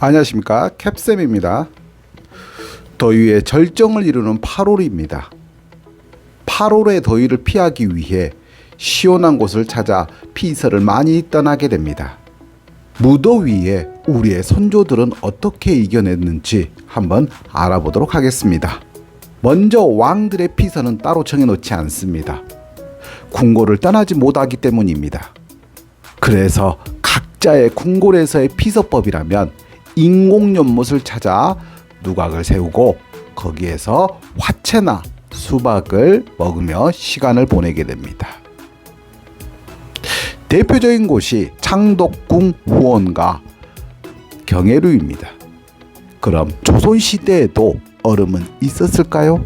안녕하십니까 캡쌤입니다. 더위의 절정을 이루는 8월입니다. 8월의 더위를 피하기 위해 시원한 곳을 찾아 피서를 많이 떠나게 됩니다. 무더위에 우리의 선조들은 어떻게 이겨냈는지 한번 알아보도록 하겠습니다. 먼저 왕들의 피서는 따로 정해놓지 않습니다. 궁궐을 떠나지 못하기 때문입니다. 그래서 각자의 궁궐에서의 피서법이라면 인공연못을 찾아 누각을 세우고 거기에서 화채나 수박을 먹으며 시간을 보내게 됩니다. 대표적인 곳이 창덕궁 후원과 경혜루입니다. 그럼 조선 시대에도 얼음은 있었을까요?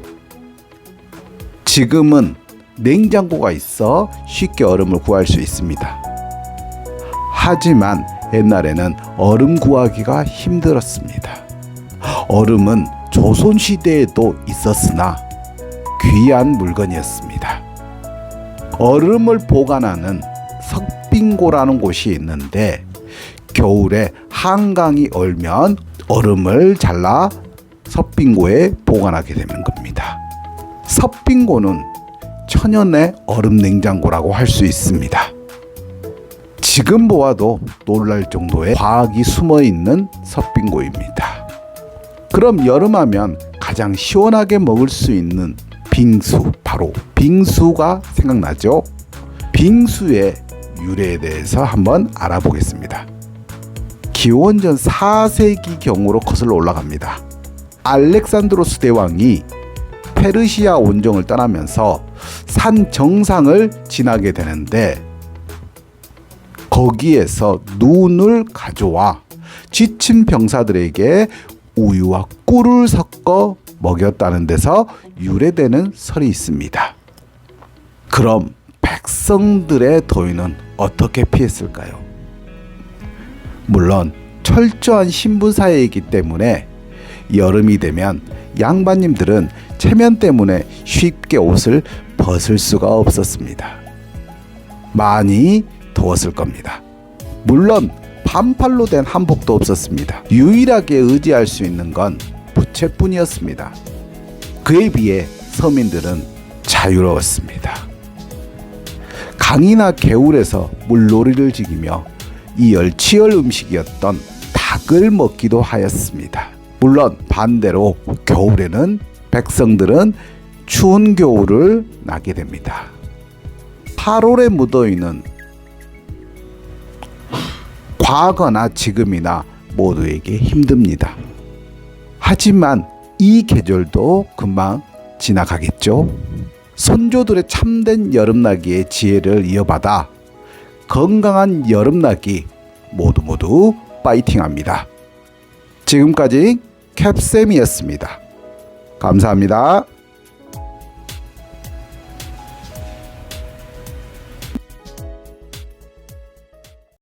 지금은 냉장고가 있어 쉽게 얼음을 구할 수 있습니다. 하지만 옛날에는 얼음 구하기가 힘들었습니다. 얼음은 조선 시대에도 있었으나 귀한 물건이었습니다. 얼음을 보관하는 석빙고라는 곳이 있는데 겨울에 한강이 얼면 얼음을 잘라 석빙고에 보관하게 되는 겁니다. 석빙고는 천연의 얼음 냉장고라고 할 수 있습니다. 지금 보아도 놀랄 정도의 과학이 숨어 있는 석빙고입니다. 그럼 여름하면 가장 시원하게 먹을 수 있는 빙수, 바로 빙수가 생각나죠? 빙수의 유래에 대해서 한번 알아보겠습니다. 기원전 4세기 경으로 거슬러 올라갑니다. 알렉산드로스 대왕이 페르시아 원정을 떠나면서 산 정상을 지나게 되는데 거기에서 눈을 가져와 지친 병사들에게 우유와 꿀을 섞어 먹였다는 데서 유래되는 설이 있습니다. 그럼 백성들의 더위는 어떻게 피했을까요? 물론 철저한 신분 사회이기 때문에 여름이 되면 양반님들은 체면 때문에 쉽게 옷을 벗을 수가 없었습니다. 많이 더웠을 겁니다. 물론 반팔로 된 한복도 없었습니다. 유일하게 의지할 수 있는 건 부채뿐이었습니다. 그에 비해 서민들은 자유로웠습니다. 강이나 개울에서 물놀이를 즐기며 이 열치열 음식이었던 닭을 먹기도 하였습니다. 물론 반대로 겨울에는 백성들은 추운 겨울을 나게 됩니다. 8월의 무더위는 과거나 지금이나 모두에게 힘듭니다. 하지만 이 계절도 금방 지나가겠죠. 선조들의 참된 여름나기의 지혜를 이어받아 건강한 여름나기 모두 모두 파이팅합니다. 지금까지 캡쌤이었습니다. 감사합니다.